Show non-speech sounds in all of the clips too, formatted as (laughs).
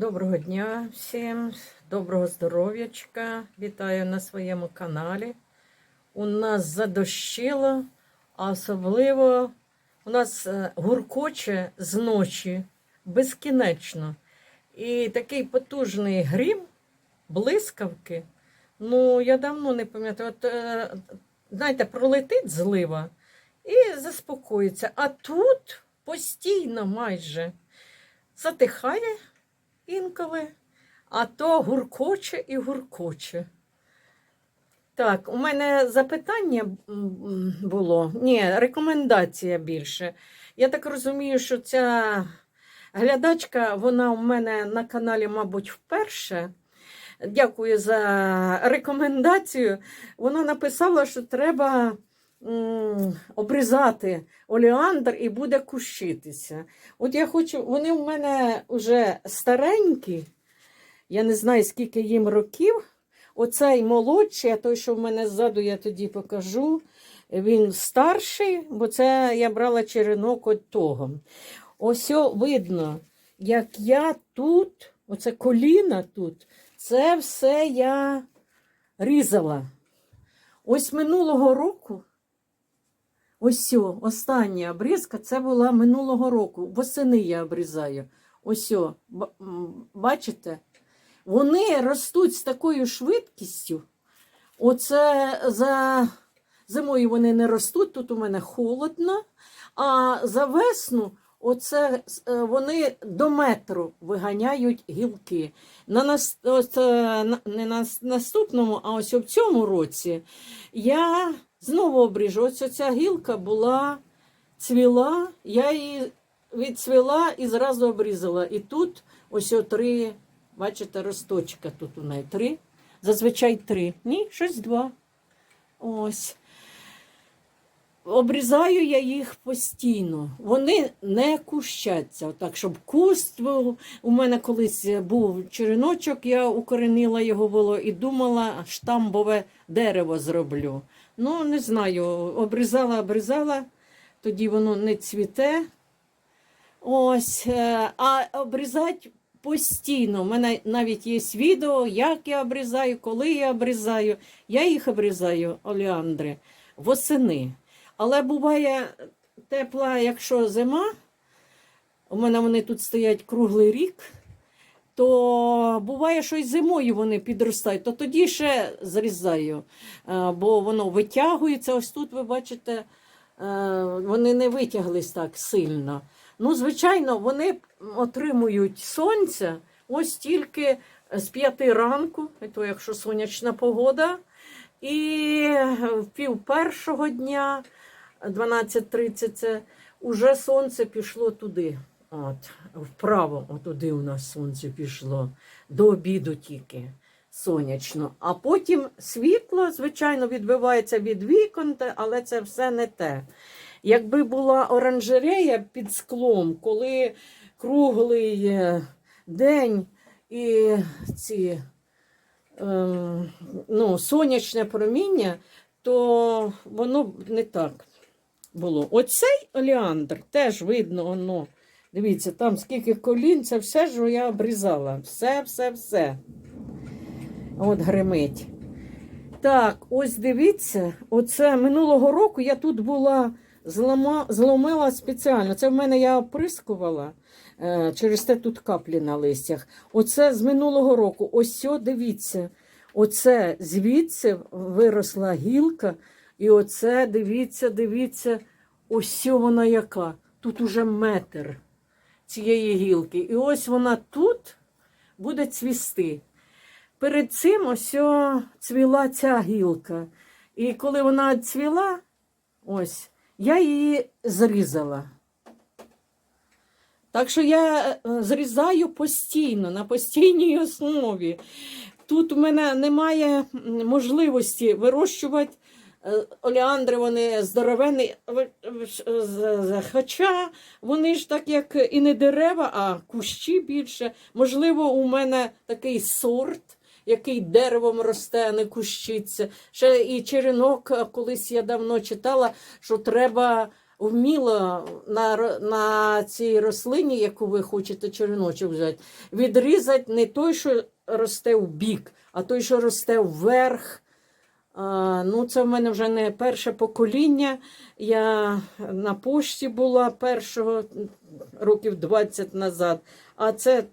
Доброго дня всім, доброго здоров'ячка. Вітаю на своєму каналі. У нас задощило, а особливо у нас е, гуркоче з ночі безкінечно. І такий потужний грім, блискавки. Ну, я давно не пам'ятаю. От, е, знаєте, пролетить злива і заспокоїться. А тут постійно майже затихає інколи, а то гуркоче і гуркоче. Так, у мене запитання було. Ні, рекомендація більше. Я так розумію, що ця глядачка, вона у мене на каналі, мабуть, вперше. Дякую за рекомендацію. Вона написала, що треба обрізати олеандр і буде кущитися. От я хочу, вони в мене вже старенькі, я не знаю, скільки їм років. Оцей молодший, а той, що в мене ззаду, я тоді покажу. Він старший, бо це я брала черенок от того. Ось видно, як я тут, оце коліна тут, це все я різала. Ось минулого року Ось остання обрізка, це була минулого року. Восени я обрізаю. Ось, бачите? Вони ростуть з такою швидкістю. Оце за зимою вони не ростуть, тут у мене холодно, а за весну оце е, вони до метру виганяють гілки. На нас, е, не на наступному, а ось в цьому році я знову обріжу. Ось ця гілка була цвіла, я її відцвіла і зразу обрізала. І тут ось три, бачите, росточка тут у неї три. Зазвичай три. Ні, щось два. Ось. Обрізаю я їх постійно. Вони не кущаться. Так, щоб куст був. У мене колись був череночок, я укоренила його було і думала, штамбове дерево зроблю. Ну, не знаю, обрізала, обрізала, тоді воно не цвіте. Ось, е, а обрізати постійно. У мене навіть є відео, як я обрізаю, коли я обрізаю. Я їх обрізаю, олеандри, восени. Але буває тепла, якщо зима, у мене вони тут стоять круглий рік, то буває, що й зимою вони підростають, то тоді ще зрізаю, е, бо воно витягується. Ось тут ви бачите, е, вони не витяглись так сильно. Ну, звичайно, вони отримують сонця ось тільки з п'яти ранку, і то якщо сонячна погода, і в пів першого дня, 12.30, це вже сонце пішло туди. От, вправо, отуди у нас сонце пішло, до обіду тільки сонячно. А потім світло, звичайно, відбивається від вікон, але це все не те. Якби була оранжерея під склом, коли круглий е, день і ці ем, ну, сонячне проміння, то воно не так було. Оцей олеандр теж видно, воно. Дивіться, там скільки колін, це все ж я обрізала. Все, все, все. От гримить. Так, ось дивіться, оце минулого року я тут була, злома, зломила спеціально. Це в мене я оприскувала, е, через те тут каплі на листях. Оце з минулого року. Ось дивіться. Оце звідси виросла гілка. І оце, дивіться, дивіться, ось вона яка. Тут уже метр цієї гілки. І ось вона тут буде цвісти. Перед цим ось цвіла ця гілка. І коли вона цвіла, ось, я її зрізала. Так що я е, зрізаю постійно, на постійній основі. Тут у мене немає можливості вирощувати е, олеандри, вони здоровенні. Е, Хоча вони ж так як і не дерева, а кущі більше. Можливо, у мене такий сорт, який деревом росте, а не кущиться. Ще і черенок, е, колись я давно читала, що треба вміло на, на цій рослині, яку ви хочете череночок взяти, відрізати не той, що росте в бік, а той, що росте вверх. Ну, це в мене вже не перше покоління. Я на пошті була першого років 20 назад, а це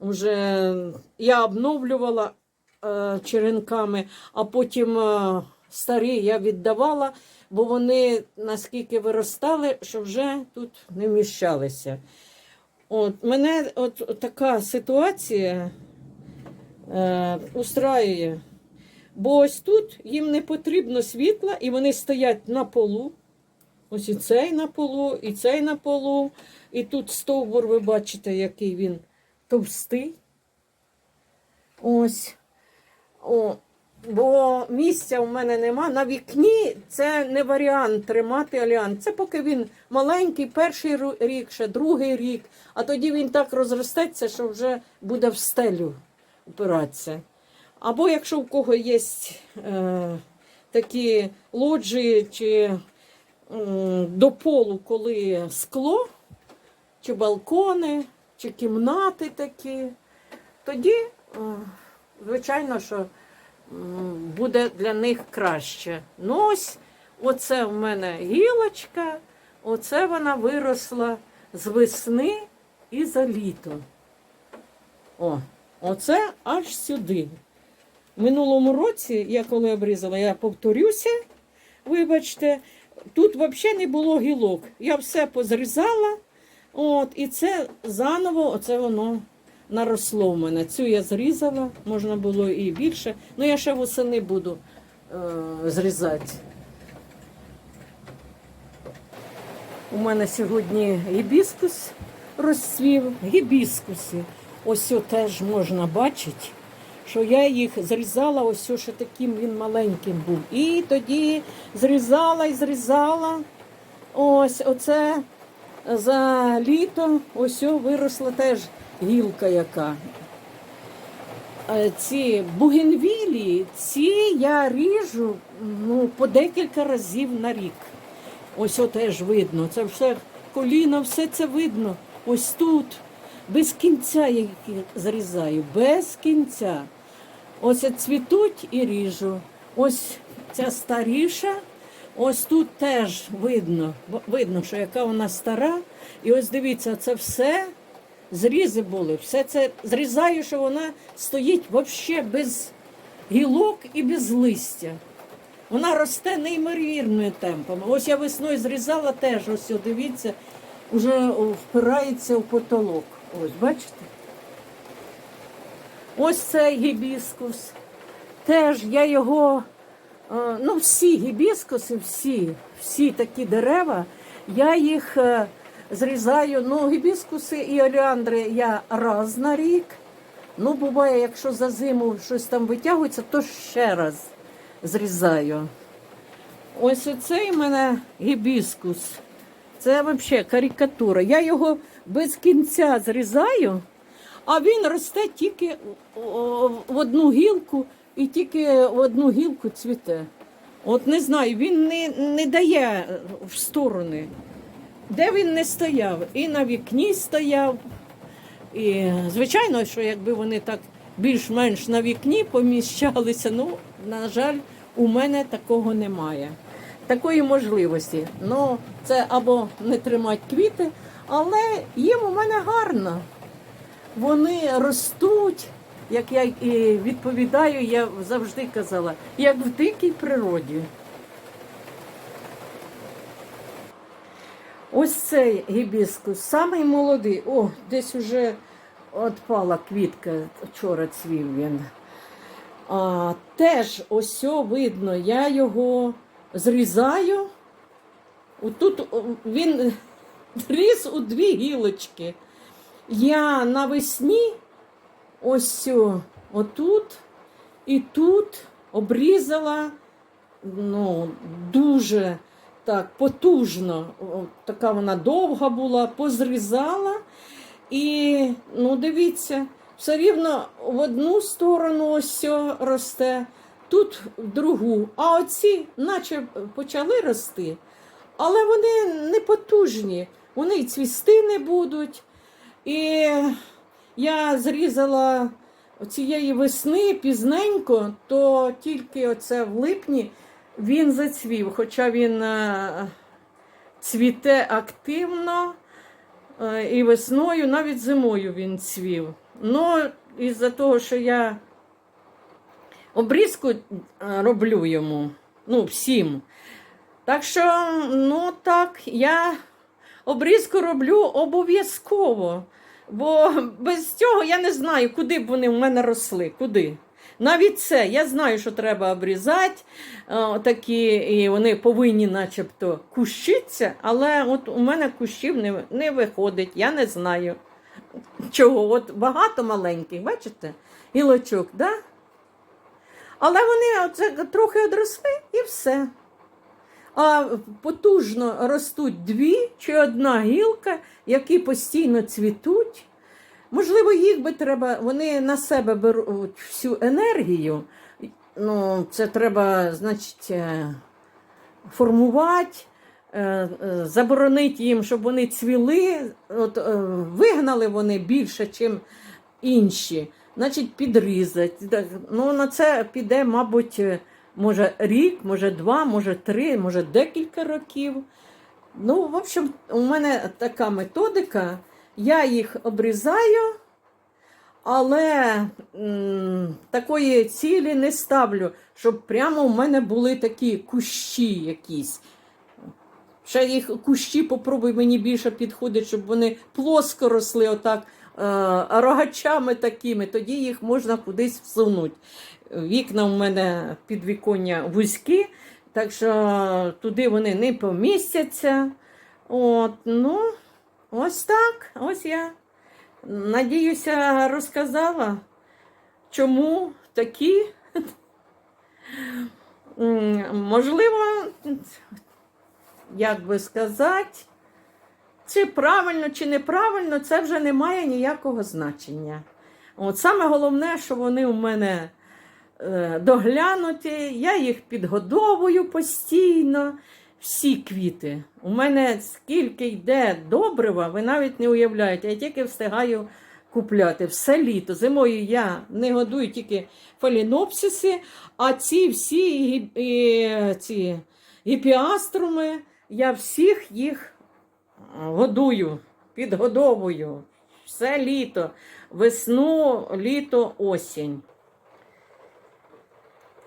вже я обновлювала е, черенками, а потім е, старі я віддавала, бо вони наскільки виростали, що вже тут не вміщалися. От, мене от така ситуація е, устраює. Бо ось тут їм не потрібно світла, і вони стоять на полу. Ось і цей на полу, і цей на полу. І тут стовбур, ви бачите, який він товстий. Ось. О, бо місця в мене нема. На вікні це не варіант тримати аліан. Це поки він маленький, перший рік, ще другий рік, а тоді він так розростеться, що вже буде в стелю опиратися. Або якщо в кого є е, такі лоджії чи м, до полу, коли скло, чи балкони, чи кімнати такі, тоді, е, звичайно, що буде для них краще. Ну ось, оце в мене гілочка, оце вона виросла з весни і за літо. О, оце аж сюди. Минулому році, я коли обрізала, я повторюся, вибачте, тут взагалі не було гілок. Я все позрізала, от, і це заново, оце воно наросло в мене. Цю я зрізала, можна було і більше. Ну, я ще восени буду е, зрізати. У мене сьогодні гібіскус розцвів. Гібіскуси. Ось теж можна бачити, що я їх зрізала, ось що таким він маленьким був. І тоді зрізала і зрізала. Ось оце за літо ось виросла теж гілка яка. Е, Ці бугенвілії, ці я ріжу ну, по декілька разів на рік. Ось теж видно. Це все коліна, все це видно. Ось тут. Без кінця я їх зрізаю, без кінця. Ось цвітуть і ріжу. Ось ця старіша, ось тут теж видно, видно, що яка вона стара. І ось дивіться, це все зрізи були. Все це зрізаю, що вона стоїть взагалі без гілок і без листя. Вона росте неймовірними темпами. Ось я весною зрізала теж, ось дивіться, вже впирається в потолок. Ось, бачите? Ось цей гібіскус. Теж я його, е, ну всі гібіскуси, всі, всі такі дерева, я їх е, зрізаю. Ну, гібіскуси і олеандри я раз на рік. Ну, буває, якщо за зиму щось там витягується, то ще раз зрізаю. Ось оцей в мене гібіскус. Це взагалі карикатура. Я його без кінця зрізаю, а він росте тільки в одну гілку і тільки в одну гілку цвіте. От не знаю, він не, не дає в сторони. Де він не стояв? І на вікні стояв. І звичайно, що якби вони так більш-менш на вікні поміщалися, ну, на жаль, у мене такого немає. Такої можливості. Ну, це або не тримати квіти, але їм у мене гарно. Вони ростуть, як я і відповідаю, я завжди казала, як в дикій природі. Ось цей гібіскус, самий молодий. О, десь уже відпала квітка, вчора цвів він. А, теж ось видно, я його зрізаю. Отут він (laughs) ріс у дві гілочки. Я навесні ось отут і тут обрізала ну, дуже так потужно. Така вона довга була, позрізала. І ну, дивіться, все рівно в одну сторону ось росте, тут в другу. А оці, наче почали рости, Але вони не потужні, вони і цвісти не будуть. І я зрізала цієї весни пізненько, то тільки оце в липні він зацвів, хоча він е, цвіте активно е, і весною, навіть зимою він цвів. Ну, із-за того, що я обрізку е, роблю йому, ну, всім. Так що, ну так, я обрізку роблю обов'язково. Бо без цього я не знаю, куди б вони в мене росли. Куди. Навіть це, я знаю, що треба обрізати, е, такі, і вони повинні начебто кущитися, але от у мене кущів не, не виходить, я не знаю чого. От багато маленьких, бачите? Гілочок, да? Але вони оце трохи одросли і все. А потужно ростуть дві чи одна гілка, які постійно цвітуть. Можливо, їх би треба, вони на себе беруть всю енергію. Ну, це треба, значить, е, формувати, е, заборонити їм, щоб вони цвіли. От, е, вигнали вони більше, ніж інші. Значить, підрізати. Ну, на це піде, мабуть, може рік, може два, може три, може декілька років. Ну, в общем, у мене така методика. Я їх обрізаю, але м, такої цілі не ставлю, щоб прямо у мене були такі кущі якісь. Ще їх кущі попробуй мені більше підходить, щоб вони плоско росли отак рогачами такими, тоді їх можна кудись всунути. Вікна у мене підвіконня вузькі, так що туди вони не помістяться. От, ну, ось так. Ось я. Надіюся, розказала, чому такі. Можливо, як би сказати, чи правильно, чи неправильно, це вже не має ніякого значення. От саме головне, що вони у мене е, доглянуті, я їх підгодовую постійно. Всі квіти. У мене скільки йде добрива, ви навіть не уявляєте, я тільки встигаю купляти все літо. Зимою я не годую тільки фалінопсиси, а ці всі гі- і, ці гіпіаструми, я всіх їх годую, підгодовую. Все літо, весну, літо, осінь.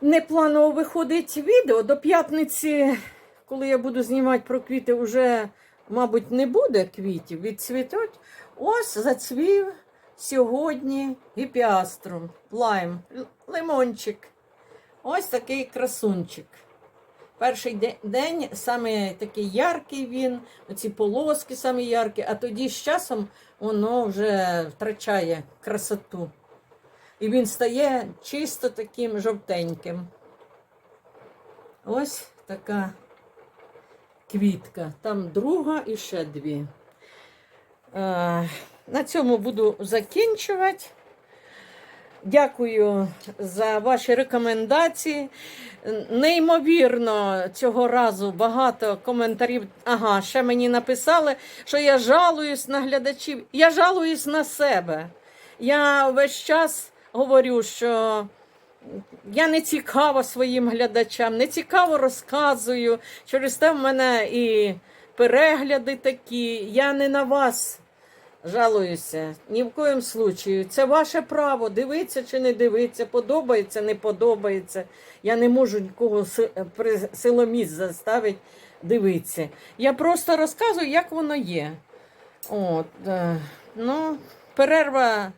Не планово виходить відео. До п'ятниці, коли я буду знімати про квіти, вже, мабуть, не буде квітів, відцвітуть. Ось зацвів сьогодні гіпіаструм, лайм, лимончик. Ось такий красунчик. Перший день саме такий яркий він, оці полоски самі яркі, а тоді з часом воно вже втрачає красоту. І він стає чисто таким жовтеньким. Ось така квітка. Там друга і ще дві. Е, На цьому буду закінчувати. Дякую за ваші рекомендації. Неймовірно, цього разу багато коментарів. Ага, ще мені написали, що я жалуюсь на глядачів. Я жалуюсь на себе. Я весь час говорю, що я не цікава своїм глядачам, не цікаво розказую. Через те в мене і перегляди такі. Я не на вас жалуюся. Ні в коїм случаю. Це ваше право, дивитися чи не дивитися, подобається, не подобається. Я не можу нікого си- силоміць заставити дивитися. Я просто розказую, як воно є. От, е, ну, перерва,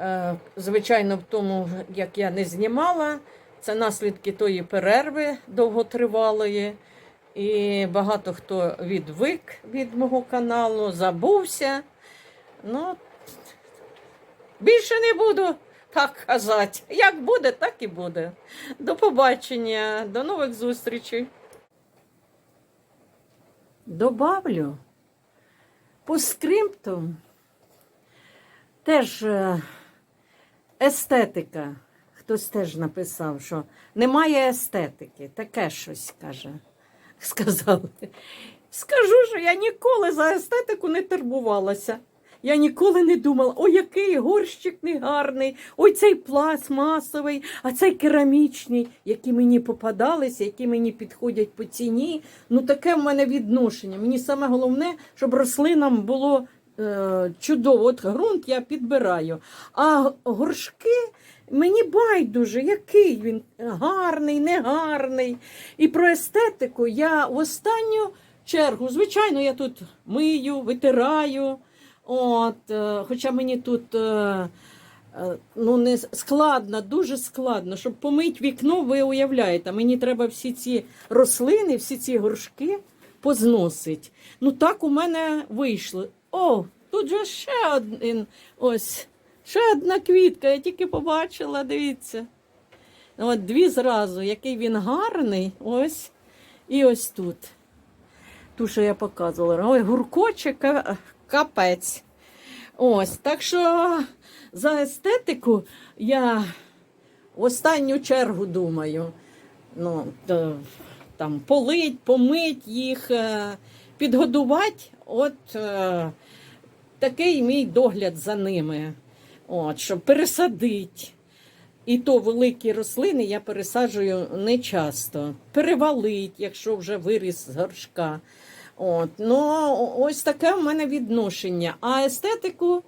е, звичайно, в тому, як я не знімала. Це наслідки тої перерви довготривалої. І багато хто відвик від мого каналу, забувся. Ну, більше не буду так казати. Як буде, так і буде. До побачення, до нових зустрічей. Добавлю по скриптум теж е, естетика. Хтось теж написав, що немає естетики. Таке щось каже. (laughs) сказали. Скажу, що я ніколи за естетику не турбувалася. Я ніколи не думала, ой, який горщик негарний, ой, цей пластмасовий, а цей керамічний, які мені попадалися, які мені підходять по ціні. Ну, таке в мене відношення. Мені саме головне, щоб рослинам було е, чудово. От ґрунт я підбираю. А горшки мені байдуже, який він гарний, негарний. І про естетику я в останню чергу, звичайно, я тут мию, витираю. От, е, хоча мені тут е, е, ну, не складно, дуже складно, щоб помити вікно, ви уявляєте, мені треба всі ці рослини, всі ці горшки позносити. Ну так у мене вийшло. О, тут же ще один. Ось, ще одна квітка, я тільки побачила, дивіться. От дві зразу, який він гарний. Ось. І ось тут. Ту, що я показувала. Ой, гуркоче капець. Ось. Так що за естетику я в останню чергу думаю. Ну, там, полить, помить їх, е, підгодувати. От е, такий мій догляд за ними. От, щоб пересадити. І то великі рослини я пересаджую не часто. Перевалить, якщо вже виріс з горшка. От. Ну, ось таке в мене відношення. А естетику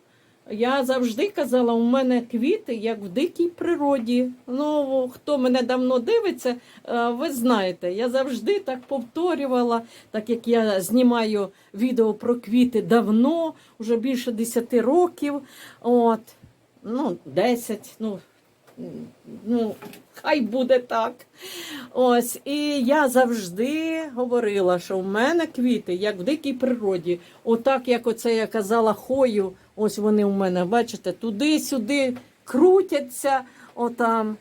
я завжди казала, у мене квіти як в дикій природі. Ну, хто мене давно дивиться, е, ви знаєте, я завжди так повторювала, так як я знімаю відео про квіти давно, вже більше 10 років. От. Ну, 10, ну, ну, хай буде так. Ось, і я завжди говорила, що в мене квіти, як в дикій природі. Отак, як оце я казала, хою, ось вони у мене, бачите, туди-сюди крутяться, отам.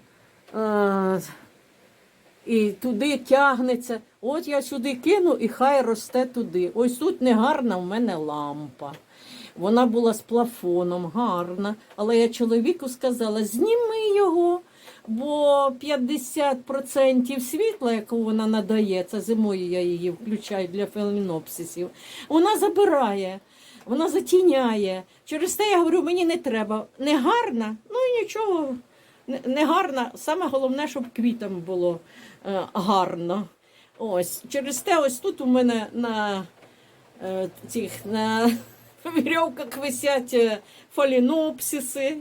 Е- і туди тягнеться. От я сюди кину і хай росте туди. Ось тут негарна в мене лампа. Вона була з плафоном, гарна. Але я чоловіку сказала: зніми його, бо 50% світла, яку вона надає, це зимою я її включаю для феленопсисів, вона забирає, вона затіняє. Через те я говорю, мені не треба. Не гарна, ну і нічого. Не гарна. Саме головне, щоб квітам було е, гарно. Ось. Через те, ось тут у мене на е, цих на вірьовках висять е, фалінопсиси,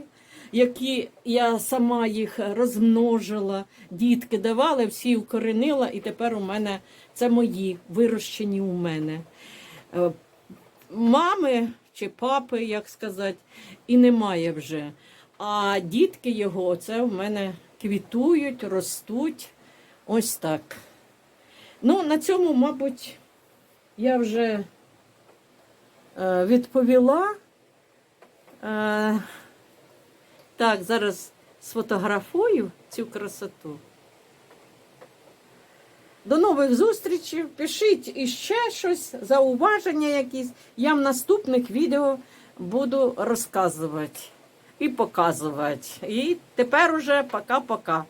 які я сама їх розмножила, дітки давали, всі укоренила, і тепер у мене це мої, вирощені у мене. Е, Мами чи папи, як сказати, і немає вже. А дітки його, це в мене квітують, ростуть. Ось так. Ну, на цьому, мабуть, я вже відповіла. Е, так, зараз сфотографую цю красоту. До нових зустрічей. Пишіть іще щось, зауваження якісь. Я в наступних відео буду розказувати і показувати. І тепер уже пока-пока.